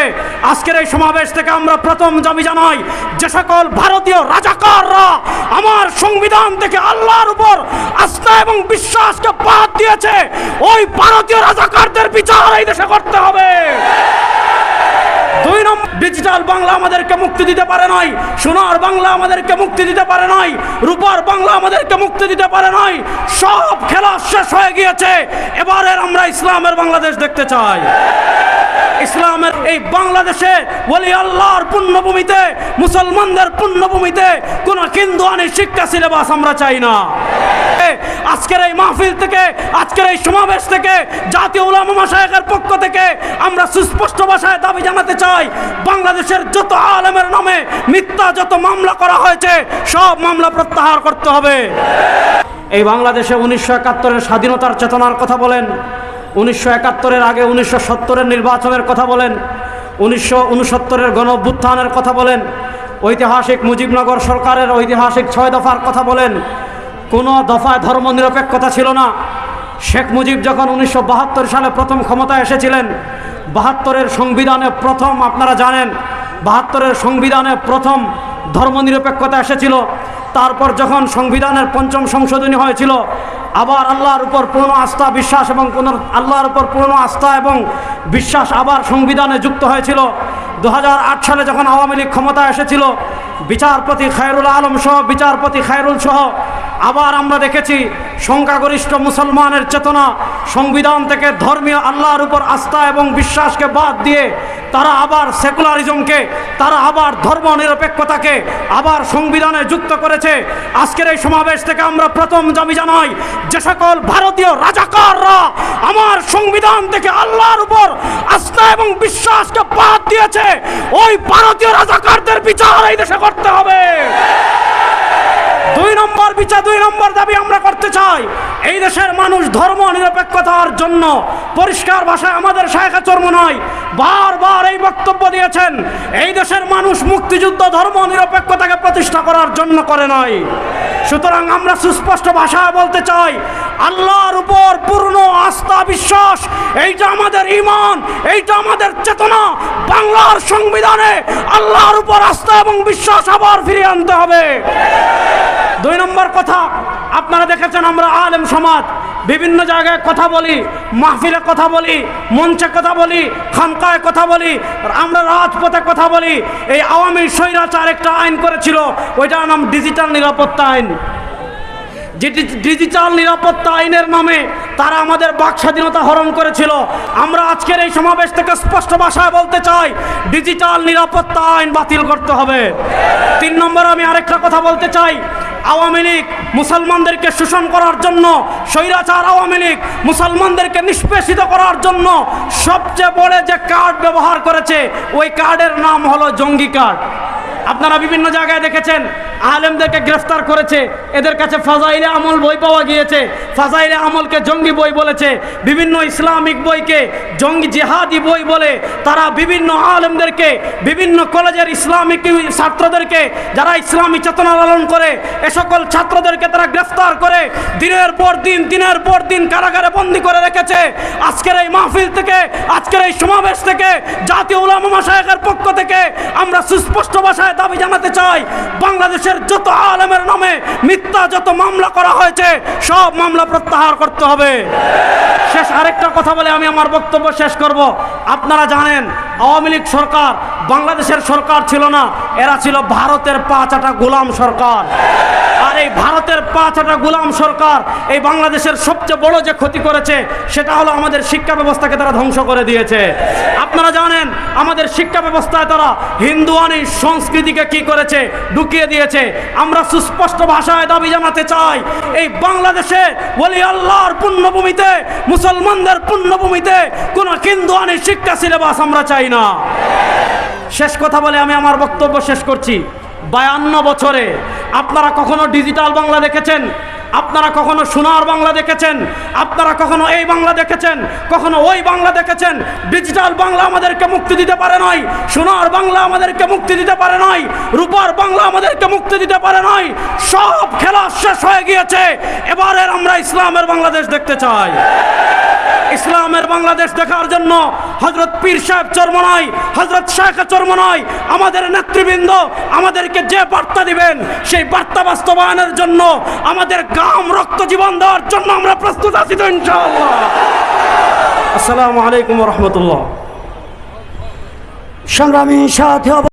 হয়েছে। আজকের এই সমাবেশ থেকে আমরা প্রথম দাবি জানাই, যে সকল ভারতীয় রাজাকাররা আমার সংবিধান থেকে আল্লাহর উপর আস্থা এবং বিশ্বাসকে বাদ দিয়েছে, ওই ভারতীয় রাজাকারদের বিচার এই দেশে করতে হবে। দুই নম্বর ডিজিটাল বাংলা আমাদেরকে মুক্তি দিতে পারে নাই, সোনার বাংলা আমাদেরকে মুক্তি দিতে পারে নাই, রূপার বাংলা আমাদেরকে মুক্তি দিতে পারে নাই, সব খেলা শেষ হয়ে গিয়েছে। এবারের আমরা ইসলামের বাংলাদেশ দেখতে চাই। ইসলামের এই বাংলাদেশে বলি আল্লাহর পুণ্যভূমিতে মুসলমানদের পুণ্যভূমিতে কোন হিন্দু আনি শিক্ষা সিলেবাস আমরা চাই না। আজকের এই মাহফিল থেকে, আজকের এই সমাবেশ থেকে, জাতীয় উলামা মাসায়েকের পক্ষ থেকে আমরা সুস্পষ্ট ভাষায় দাবি জানাতে চাই, বাংলাদেশের যত আলেমের নামে মিথ্যা যত মামলা করা হয়েছে, সব মামলা প্রত্যাহার করতে হবে। এই বাংলাদেশে উনিশশো একাত্তরের স্বাধীনতার চেতনার কথা বলেন উনিশশো একাত্তরের আগে উনিশশো সত্তরের নির্বাচনের কথা বলেন, উনিশশো উনসত্তরের গণ কথা বলেন, ঐতিহাসিক মুজিবনগর সরকারের ঐতিহাসিক ছয় দফার কথা বলেন, কোনো দফায় ধর্মনিরপেক্ষতা ছিল না। শেখ মুজিব যখন উনিশশো বাহাত্তর সালে প্রথম ক্ষমতায় এসেছিলেন, বাহাত্তরের সংবিধানে প্রথম, আপনারা জানেন, বাহাত্তরের সংবিধানে প্রথম ধর্মনিরপেক্ষতা এসেছিল। তারপর যখন সংবিধানের পঞ্চম সংশোধনী হয়েছিল আবার আল্লাহর উপর পূর্ণ আস্থা, বিশ্বাস এবং পুনর আল্লাহর উপর পূর্ণ আস্থা এবং বিশ্বাস আবার সংবিধানে যুক্ত হয়েছিল। দু হাজার আট সালে যখন আওয়ামী লীগ ক্ষমতায় এসেছিল, বিচারপতি খায়রুল আলম সহ, বিচারপতি খায়রুল সহ আবার আমরা দেখেছি সংখ্যাগরিষ্ঠ মুসলমানের চেতনা সংবিধান থেকে ধর্মীয় আল্লাহর উপর আস্থা এবং বিশ্বাসকে বাদ দিয়ে তারা আবার সেকুলারিজমকে, তারা আবার ধর্ম নিরপেক্ষতাকে আবার সংবিধানে যুক্ত করেছে। আজকের এই সমাবেশ থেকে আমরা প্রথম দাবি জানাই, যে সকল ভারতীয় রাজাকাররা আমার সংবিধান থেকে আল্লাহর উপর আস্থা এবং বিশ্বাসকে বাদ দিয়েছে, ওই ভারতীয় রাজাকারদের বিচার এই দেশে করতে হবে। দুই নম্বর বিচার, দুই নম্বর দাবি আমরা করতে চাই। এই দেশের মানুষ ধর্ম, নিরপেক্ষতার জন্য পরিষ্কার ভাষায় আমাদের শাখা চর্ম নয়। বারবার এই বক্তব্য দিয়েছেন, এই দেশের মানুষ মুক্তিযুদ্ধ, ধর্ম, নিরপেক্ষতাকে প্রতিষ্ঠা করার জন্য করে নয় সুতরাং আমরা সুস্পষ্ট ভাষায় বলতে চাই, আল্লাহর উপর পূর্ণ আস্থা, বিশ্বাস এইটা আমাদের ইমান এইটা আমাদের বাংলার সংবিধানে আল্লাহর উপর আস্থা এবং বিশ্বাস আবার ফিরিয়ে আনতে হবে। দুই নম্বর কথা, আপনারা দেখেছেন আমরা আলেম সমাজ, বিভিন্ন জায়গায় কথা বলি, মাহফিলে কথা বলি, মঞ্চে কথা বলি, খানকায় কথা বলি আমরা রাজপথে কথা বলি। এই আওয়ামী স্বৈরাচার একটা আইন করেছিল, ওইটার নাম ডিজিটাল নিরাপত্তা আইন। যেটি ডিজিটাল নিরাপত্তা আইনের নামে তারা আমাদের বাক স্বাধীনতা হরণ করেছিল। আমরা আজকের এই সমাবেশ থেকে স্পষ্ট ভাষায় বলতে চাই, ডিজিটাল নিরাপত্তা আইন বাতিল করতে হবে। তিন নম্বর আমি আরেকটা কথা বলতে চাই, আওয়ামী লীগ মুসলমানদেরকে শোষণ করার জন্য, স্বৈরাচার আওয়ামী লীগ মুসলমানদেরকে নিষ্পেষিত করার জন্য সবচেয়ে বড় যে কার্ড ব্যবহার করেছে, ওই কার্ডের নাম হলো জঙ্গি কার্ড। আপনারা বিভিন্ন জায়গায় দেখেছেন আলেমদেরকে গ্রেফতার করেছে। এদের কাছে ফাজাইলে আমল বই পাওয়া গিয়েছে। ফাজাইলে আমলকে জঙ্গি বই বলেছে। বিভিন্ন ইসলামিক বইকে জঙ্গি জেহাদি বই বলে তারা বিভিন্ন আলেমদেরকে, বিভিন্ন কলেজের ইসলামিক ছাত্রদেরকে, যারা ইসলামী চেতনা লালন করে, এ সকল ছাত্রদেরকে তারা গ্রেফতার করে দিনের পর দিন, দিনের পর দিন কারাগারে বন্দি করে রেখেছে। আজকের এই মাহফিল থেকে, আজকের এই সমাবেশ থেকে, জাতীয় উলামা মাসায়েকের পক্ষ থেকে আমরা সুস্পষ্ট ভাষায় দাবি জানাতে চাই বাংলাদেশের যত আলেমের নামে মিথ্যা যত মামলা করা হয়েছে, সব মামলা প্রত্যাহার করতে হবে। শেষ আরেকটা কথা বলে আমি আমার বক্তব্য শেষ করব। আপনারা জানেন, আওয়ামী লীগ সরকার বাংলাদেশের সরকার ছিল না, এরা ছিল ভারতের পাঁচাটা গোলাম সরকার। এই ভারতের পাঁচাটা গোলাম সরকার এই বাংলাদেশের সবচেয়ে বড় যে ক্ষতি করেছে, সেটা হলো আমাদের শিক্ষা ব্যবস্থাকে তারা ধ্বংস করে দিয়েছে। আপনারা জানেন, আমাদের শিক্ষা ব্যবস্থায় তারা হিন্দুয়ানি সংস্কৃতিকে কি করেছে? ঢুকিয়ে দিয়েছে। আমরা সুস্পষ্ট ভাষায় দাবি জানাতে চাই, এই বাংলাদেশে বলি আল্লাহর পুণ্যভূমিতে মুসলমানদের পুণ্যভূমিতে কোন হিন্দুয়ানি শিক্ষা সিলেবাস আমরা চাই না। শেষ কথা বলে আমি আমার বক্তব্য শেষ করছি। বায়ান্ন বছরে। আপনারা কখনো ডিজিটাল বাংলা দেখেছেন? আপনারা কখনো সোনার বাংলা দেখেছেন? আপনারা কখনো এই বাংলা দেখেছেন? কখনো ওই বাংলা দেখেছেন? ডিজিটাল বাংলা আমাদেরকে মুক্তি দিতে পারে নাই। সোনার বাংলা আমাদেরকে মুক্তি দিতে পারে নাই। রূপার বাংলা আমাদেরকে মুক্তি দিতে পারে নয় সব খেলা শেষ হয়ে গিয়েছে। এবারের আমরা ইসলামের বাংলাদেশ দেখতে চাই। ইসলামের বাংলাদেশ দেখার জন্য হজরত পীর সাহেব চরমনাই হজরত শেখ চরমনাই আমাদের নেতৃবৃন্দ আমাদেরকে যে বার্তা দিবেন, সেই বার্তা বাস্তবায়নের জন্য আমাদের গাম রক্ত জীবন দেওয়ার জন্য আমরা প্রস্তুত আছি তো আসসালামু আলাইকুম রহমতুল্লাহ। সংগ্রামী সাথী